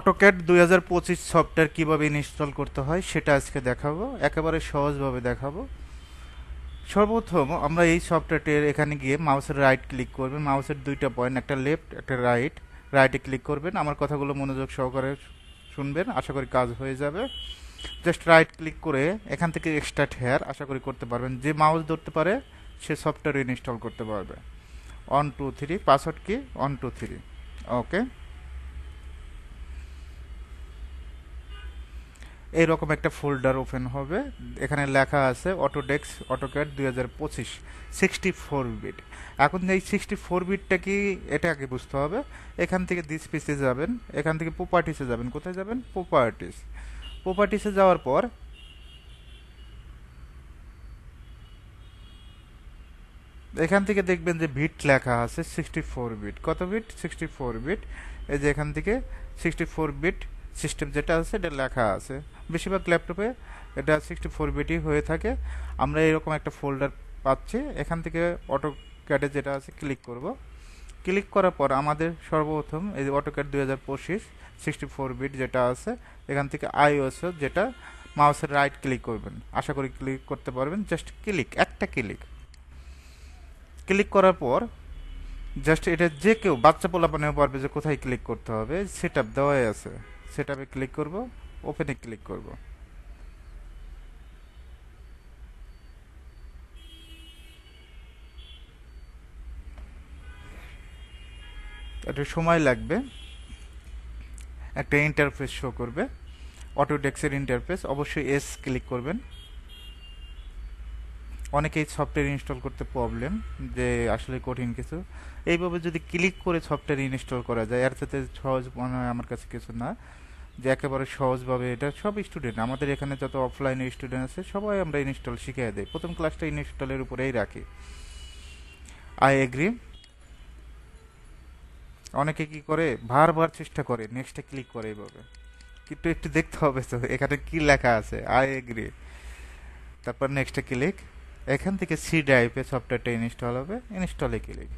AutoCAD দুই হাজার পঁচিশ সফটওয়্যার কীভাবে ইনস্টল করতে হয় সেটা আজকে দেখাবো। একেবারে সহজভাবে দেখাবো। সর্বপ্রথম আমরা এই সফটওয়্যারটির এখানে গিয়ে মাউসের রাইট ক্লিক করবেন। মাউসের দুইটা পয়েন্ট একটা লেফট একটা রাইট রাইটে ক্লিক করবেন। আমার কথাগুলো মনোযোগ সহকারে শুনবেন। আশা করি কাজ হয়ে যাবে। জাস্ট রাইট ক্লিক করে এখান থেকে এক্সট্রা হেয়ার আশা করি করতে পারবেন। যে মাউস ধরতে পারে, সে সফটওয়্যার ইনস্টল করতে পারবে। ওয়ান টু থ্রি পাসওয়ার্ড কি ওয়ান টু থ্রি ওকে এইরকম একটা ফোল্ডার ওপেন হবে। এখানে লেখা আছে অটোডেক্স অটোক্যাড দুই হাজার পঁচিশ সিক্সটি ফোর বিট এখন এই সিক্সটি ফোর বিটটা কি, এটা আগে বুঝতে হবে। এখান থেকে দিস পিসে যাবেন, এখান থেকে প্রপার্টিসে যাবেন। কোথায় যাবেন? প্রপার্টিস প্রপার্টিসে যাওয়ার পর এখান থেকে দেখবেন যে বিট লেখা আছে সিক্সটি ফোর বিট কত বিট সিক্সটি ফোর বিট এই যে এখান থেকে সিক্সটি ফোর বিট সিস্টেম যেটা আছে, এটা লেখা আছে। বেশিরভাগ ল্যাপটপে এটা সিক্সটি ফোর বিটই হয়ে থাকে। আমরা এরকম একটা ফোল্ডার পাচ্ছি। এখান থেকে অটো ক্যাডে যেটা আছে ক্লিক করব। ক্লিক করার পর আমাদের সর্বপ্রথম এই অটোক্যাড দুই হাজার পঁচিশ সিক্সটি ফোর বিট যেটা আছে, এখান থেকে আইওএস যেটা মাউসের রাইট ক্লিক করবেন। আশা করি ক্লিক করতে পারবেন। জাস্ট ক্লিক একটা ক্লিক ক্লিক করার পর জাস্ট এটা যে কেউ বাচ্চা পোলাপানেও পারবে যে কোথায় ক্লিক করতে হবে সেট আপ দেওয়াই আছে। সেট আপে ক্লিক করব। ওপেনে ক্লিক করব। একটু সময় লাগবে। একটা ইন্টারফেস শো করবে। অটোডেক্সের ইন্টারফেস অবশ্যই এস ক্লিক করবেন। অনেকেই সফটওয়্যার ইনস্টল করতে প্রবলেম যে আসলে কঠিন কিছু। এইভাবে যদি ক্লিক করে সফটওয়্যার ইনস্টল করা যায়, এর সাথে সহজ মনে হয় আমার কাছে কিছু না। যে একেবারে সহজভাবে এটা সব স্টুডেন্ট আমাদের এখানে যত অফলাইনে স্টুডেন্ট আছে, সবাই আমরা ইনস্টল শিখিয়ে দেয় প্রথম ক্লাসটা ইনস্টলের উপরেই রাখি। আই এগ্রি অনেকে কি করে? বারবার চেষ্টা করে নেক্সটে ক্লিক করে এইভাবে। কিন্তু একটু দেখতে হবে তো, এখানে কি লেখা আছে? আই এগ্রি তারপর নেক্সটে ক্লিক এখান থেকে সি ড্রাইভে সফটওয়্যারটা ইনস্টল হবে ইনস্টলে ক্লিক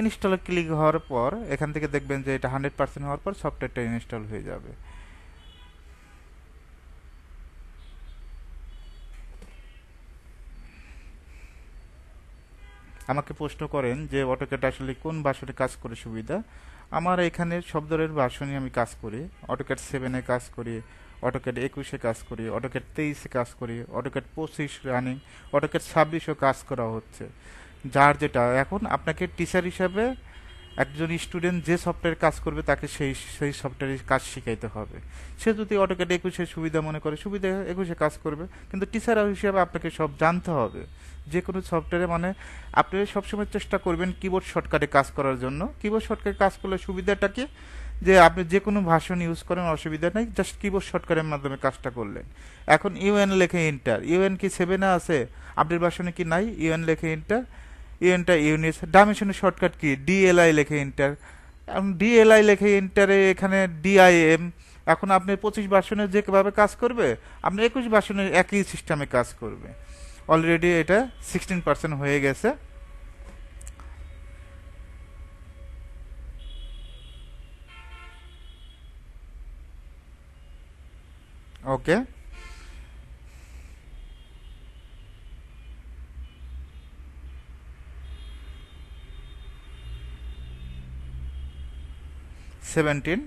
ইনস্টলে ক্লিক হওয়ার পর, এখান থেকে দেখবেন যে এটা হান্ড্রেড পার্সেন্ট হওয়ার পর সফটওয়্যারটা ইনস্টল হয়ে যাবে। আমাকে প্রশ্ন করেন যে অটোক্যাট আসলে কোন ভাষণে কাজ করে সুবিধা? আমার এখানে সব ধরনের ভাষণে আমি কাজ করি অটোক্যাট সেভেনে কাজ করি অটোক্যাট একুশে কাজ করি অটোক্যাট তেইশে কাজ করি অটোক্যাট পঁচিশ রানিং অটোক্যাট ছাব্বিশেও কাজ করা হচ্ছে। যার যেটা, এখন আপনাকে টিচার হিসাবে একজন স্টুডেন্ট যে সফটওয়্যার কাজ করবে, তাকে সেই সেই সফটওয়্যারের কাজ শিখাইতে হবে। সে যদি অটোক্যাট একুশে সুবিধা মনে করে, সুবিধা একুশে কাজ করবে, কিন্তু টিচার হিসাবে আপনাকে সব জানতে হবে। যে কোনো সফটওয়্যারে মানে আপনি সবসময় চেষ্টা করবেন কিবোর্ড শর্টকাটে কাজ করার জন্য। কিবোর্ড শর্টকাটে কাজ করলে সুবিধাটা কি যে আপনি যে কোনো ভাষণ ইউজ করেন, অসুবিধা নেই জাস্ট কিবোর্ড শর্টকাটের মাধ্যমে কাজটা করলেন। এখন ইউএন লেখে ইন্টার ইউএন কি সেভেনে আছে? আপনার ভাষণে কি নাই? ইউএন লেখে ইন্টার ইউএনটা ইউনিস ডাইমেনশনের শর্টকাট কি? ডিএলআই লেখে ইন্টার এখন ডিএলআই লেখে ইন্টারে এখানে ডিআইএম এখন আপনি পঁচিশ ভাষণে যেভাবে কাজ করবে, আপনি একুশ ভাষণের একই সিস্টেমে কাজ করবে। অলরেডি এটা সিক্সটিন পার্সেন্ট হয়ে গেছে। ওকে সেভেন্টিন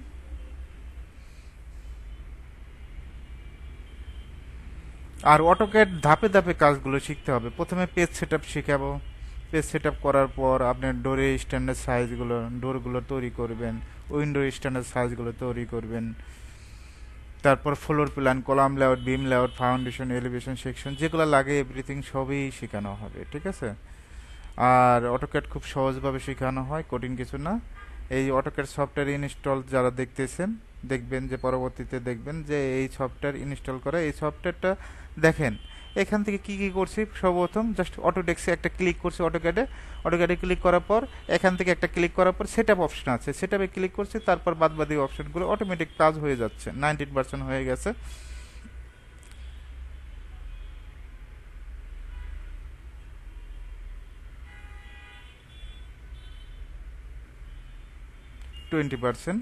আর অটোক্যাড ধাপে ধাপে কাজগুলো শিখতে হবে। প্রথমে পেজ সেট আপ শেখাবো। পেজ সেট আপ করার পর আপনার ডোরে স্ট্যান্ডার্ড সাইজগুলো ডোরগুলো তৈরি করবেন উইন্ডো স্ট্যান্ডার্ড সাইজগুলো তৈরি করবেন। তারপর floor plan column layout beam layout foundation elevation section যেগুলো লাগে এভরিথিং সবই শেখানো হবে, ঠিক আছে? আর অটোক্যাড খুব সহজভাবে শেখানো হয়, কঠিন কিছু না। এই অটোক্যাড সফটওয়্যার ইনস্টল যারা দেখতেছেন, দেখবেন যে পরবর্তীতে দেখবেন যে এই সফটওয়্যার ইনস্টল করা, এই সফটওয়্যারটা দেখেন, এখান থেকে কি কি করছি? সর্বপ্রথম জাস্ট অটোডেক্সে একটা ক্লিক করছি অটোক্যাডে অটোক্যাডে ক্লিক করার পর, এখান থেকে একটা ক্লিক করার পর সেট আপ অপশন আছে। সেট আপে ক্লিক করছি, তারপর বাদ বাদি অপশনগুলো অটোমেটিক কাজ হয়ে যাচ্ছে নাইনটিন পার্সেন্ট হয়ে গেছে। টোয়েন্টি পারসেন্ট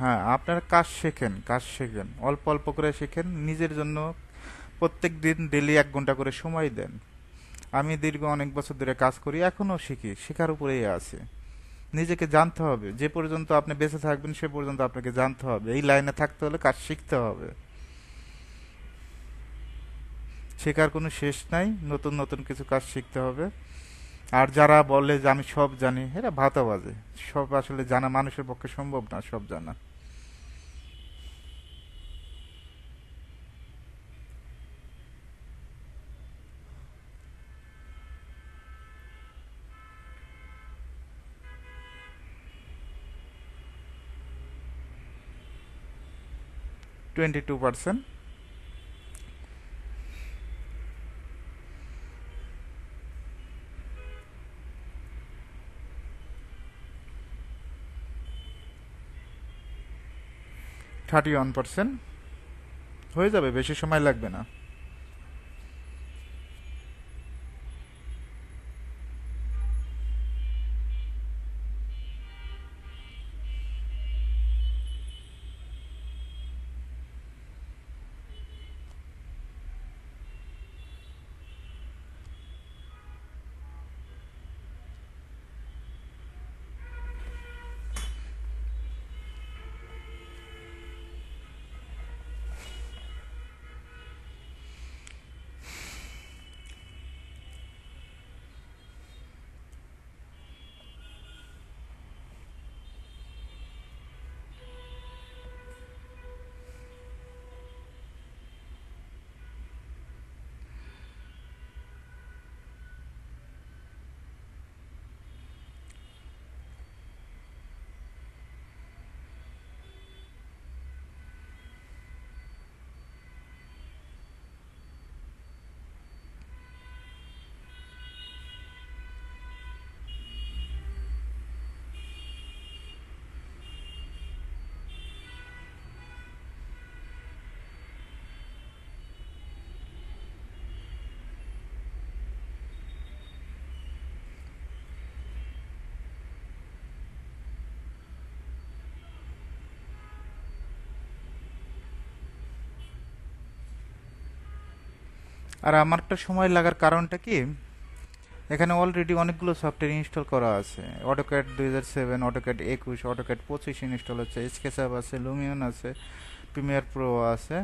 হ্যাঁ আপনার কাজ শেখেন কাজ শেখেন। অল্প অল্প করে শেখেন, নিজের জন্য প্রত্যেক দিন ডেলি এক ঘণ্টা করে সময় দেন। আমি দীর্ঘ অনেক বছর ধরে কাজ করি, এখনও শিখি, শেখার উপরেই আছে। নিজেকে জানতে হবে, যে পর্যন্ত আপনি বেঁচে থাকবেন, সে পর্যন্ত আপনাকে জানতে হবে। এই লাইনে থাকতে হলে কাজ শিখতে হবে। শেখার কোনো শেষ নাই, নতুন নতুন কিছু কাজ শিখতে হবে। আর যারা বলে যে আমি সব জানি, এরা ভাতা বাজে। সব আসলে জানা মানুষের পক্ষে সম্ভব না, সব জানা। Twenty two percent thirty one percent. হয়ে যাবে বেশি সময় লাগবে না। আর আমারটা সময় লাগার কারণটা কি? এখানে অলরেডি অনেকগুলো সফটওয়্যার ইনস্টল করা আছে। অটোক্যাড দুই হাজার সেভেন অটোক্যাড একুশ অটোক্যাড পঁচিশ ইনস্টল হচ্ছে স্কেচআপ আছে লুমিয়ন আছে প্রিমিয়ার প্রো আছে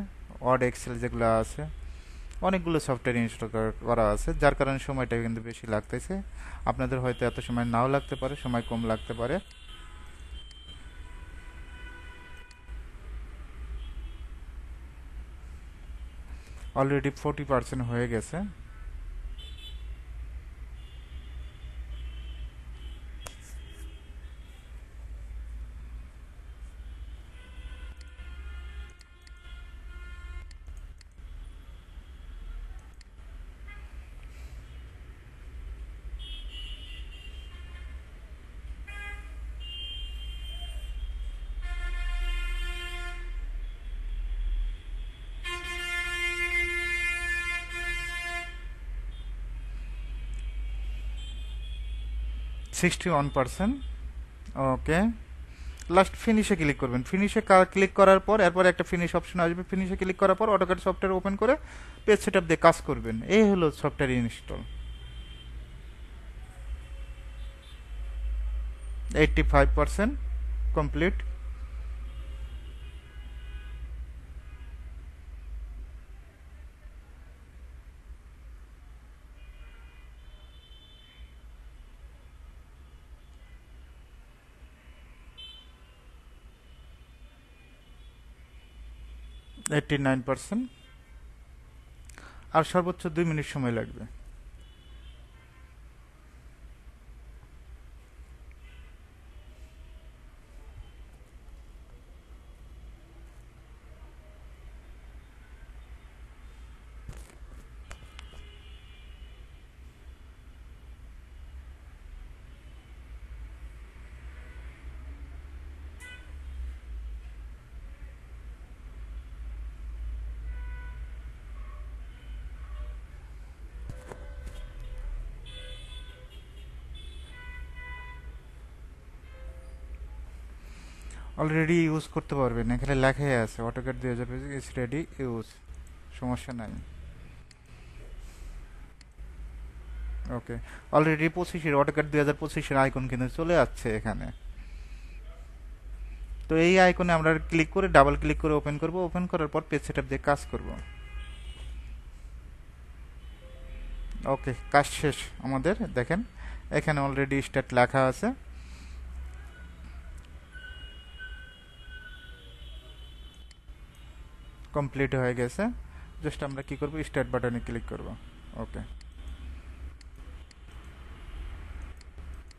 অড এক্সেল যেগুলো আছে, অনেকগুলো সফটওয়্যার ইনস্টল করা আছে, যার কারণে সময়টা কিন্তু বেশি লাগতেছে। আপনাদের হয়তো এত সময় নাও লাগতে পারে, সময় কম লাগতে পারে। অলরেডি ফোর্টি পার্সেন্ট হয়ে গেছে। Sixty one percent okay last ফিনিশে click করবেন। ফিনিশে ক্লিক করার পর, এরপর একটা ফিনিশ অপশন আসবে। ফিনিশে ক্লিক করার পর অটোক্যাড সফটওয়্যার ওপেন করে পেজ সেট দিয়ে কাজ করবেন। এই হলো software install eighty five percent complete eighty nine percent আর সর্বোচ্চ দুই মিনিট সময় লাগবে। অলরেডি ইউজ করতে পারবেন। এখানে লেখাই আছে অটোক্যাড দুই হাজার পঁচিশ ইজ রেডি ইউজ সমস্যা নাই। ওকে অলরেডি পঁচিশের অটোক্যাড দুই হাজার পঁচিশের আইকন কিন্তু চলে যাচ্ছে এখানে। তো এই আইকনে আমরা ক্লিক করে ডাবল ক্লিক করে ওপেন করব ওপেন করার পর পেজ সেটআপ দিয়ে কাজ করব। ওকে কাজ শেষ আমাদের, দেখেন, এখানে অলরেডি স্টার্ট লেখা আছে। কমপ্লিট হয়ে গেছে জাস্ট আমরা কি করব স্টার্ট বাটনে ক্লিক করব ওকে